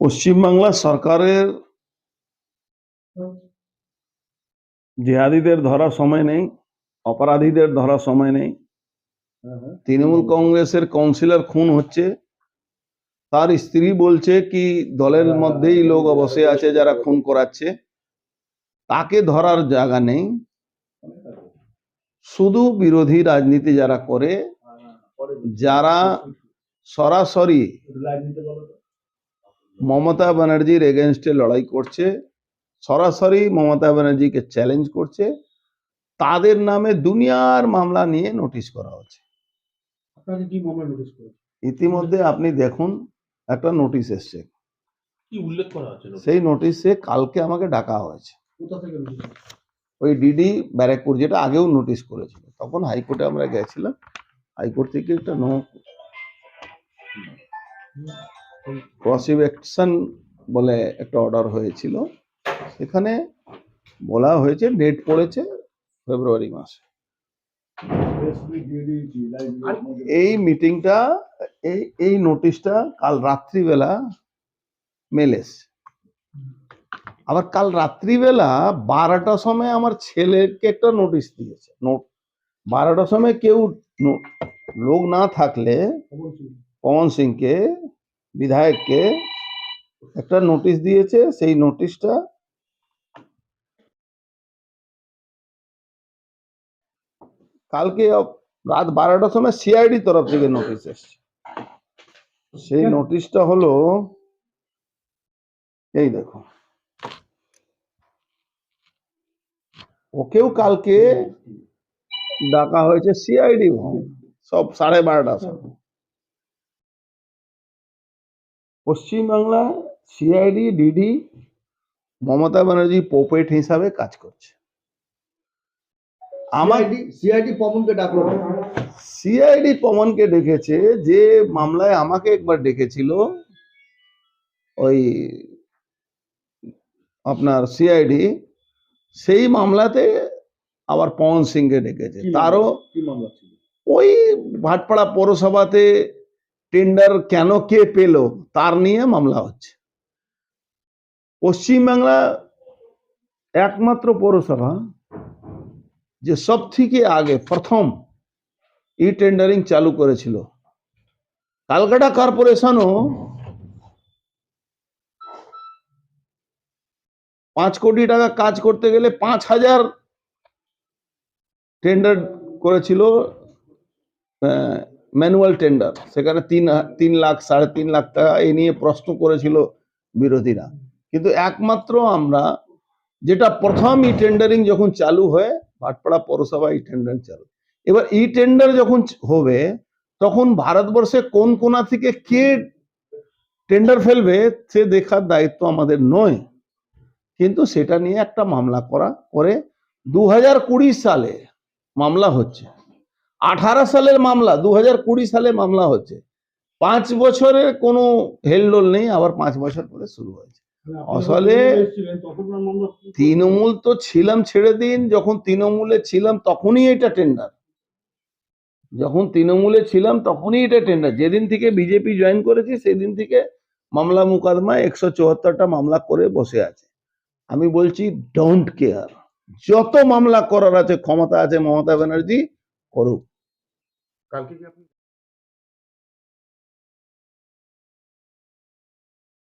পশ্চিমবাংলা সরকারের জেহাদিদের ধরার সময় নেই, অপরাধীদের ধরার সময় নেই। তৃণমূল কংগ্রেসের কাউন্সিলর খুন হচ্ছে। তার স্ত্রী বলছে কি, দলের মধ্যেই লোক বসে আছে যারা খুন করাচ্ছে। তাকে ধরার জায়গা নেই। শুধু বিরোধী রাজনীতি যারা করে, যারা সরাসরি মমতা ব্যানার্জির এগেনস্টে লড়াই করছে সরাসরি মমতা ব্যানার্জিকে চ্যালেঞ্জ করছে তাদের নামে দুনিয়ার মামলা নিয়ে নোটিশ করা হচ্ছে। ইতিমধ্যে আপনি দেখুন একটা নোটিশ এসছে? সেই নোটিশে কালকে আমাকে ডাকা হয়েছে। ওই ডিডি ব্যারাকপুর যেটা আগেও নোটিশ করেছিল। তখন হাইকোর্টে আমরা গেছিলাম হাইকোর্ট থেকে একটা নো প্রসিকিউশন বলে একটা অর্ডার হয়েছিল। সেখানে বলা হয়েছে ডেট পড়েছে ফেব্রুয়ারি মাসে। এই মিটিংটা, এই এই নোটিশটা কাল রাত্রিবেলা মেল এসছে। আবার কাল রাত্রিবেলা বারোটার সময় আমার ছেলেকে একটা নোটিশ দিয়েছে। নোট, বারোটার সময় কেউ লোক না থাকলে পবন সিংকে বিধায়ককে একটা নোটিশ দিয়েছে সেই নোটিশটা কালকে রাত বারোটার সময় সিআইডি তরফ থেকে নোটিশ এসছে। সেই নোটিশটা হলো এই দেখো। ওকেও কালকে ডাকা হয়েছে সিআইডি সব সাড়ে বারোটার সময়। Paschimbangla CID DD Mamata Banerjee puppet হিসাবে কাজ করছে। আমার সিআইডি ডাকলো। পবনকে ডেকেছে যে মামলায় আমাকে একবার ডেকেছিল ওই আপনার সিআইডি সেই মামলাতে আবার পবন সিংকে ডেকেছে। তারও মামলা? কি মামলা ছিল? ওই ভাটপাড়া পৌরসভাতে টেন্ডার কেন কে পেল, তার নিয়ে মামলা হচ্ছে। পশ্চিমবাংলা একমাত্র পৌরসভা যে সব থেকে আগে প্রথম ই টেন্ডারিং চালু করেছিল। কালকাটা কর্পোরেশনও পাঁচ কোটি টাকা কাজ করতে গেলে পাঁচ হাজার টেন্ডার করেছিল ম্যানুয়াল টেন্ডার সেখানে তিন তিন লাখ, সাড়ে তিন লাখ টাকা এ নিয়ে প্রশ্ন করেছিল বিরোধীরা। কিন্তু একমাত্র আমরা, যেটা প্রথম ই টেন্ডারিং যখন চালু হয়, ভাটপাড়া পৌরসভা ই টেন্ডার চালু। এবার ই টেন্ডার যখন হবে, তখন ভারতবর্ষে কোন কোনা থেকে কে টেন্ডার ফেলবে, সে দেখার দায়িত্ব আমাদের নয়। কিন্তু সেটা নিয়ে একটা মামলা করা, করে দু হাজার কুড়ি সালে মামলা হচ্ছে। আঠারো সালের মামলা দু হাজার কুড়ি সালে মামলা হচ্ছে। পাঁচ বছরের কোনো হেলডোল নেই আবার পাঁচ বছর পরে শুরু হয়েছে। মানে আসলে তৃণমূল তো ছিলাম ছেড়ে দিন যখন তৃণমূলে ছিলাম তখনই এটা টেন্ডার যখন তৃণমূলে ছিলাম তখনই এটা টেন্ডার যেদিন থেকে বিজেপি জয়েন করেছি সেদিন থেকে মামলা মুকদমা একশো চুয়াত্তরটা মামলা করে বসে আছে। আমি বলছি ডোন্ট কেয়ার যত মামলা করার আছে ক্ষমতা আছে মমতা ব্যানার্জি করুক। काम कीजिए अपनी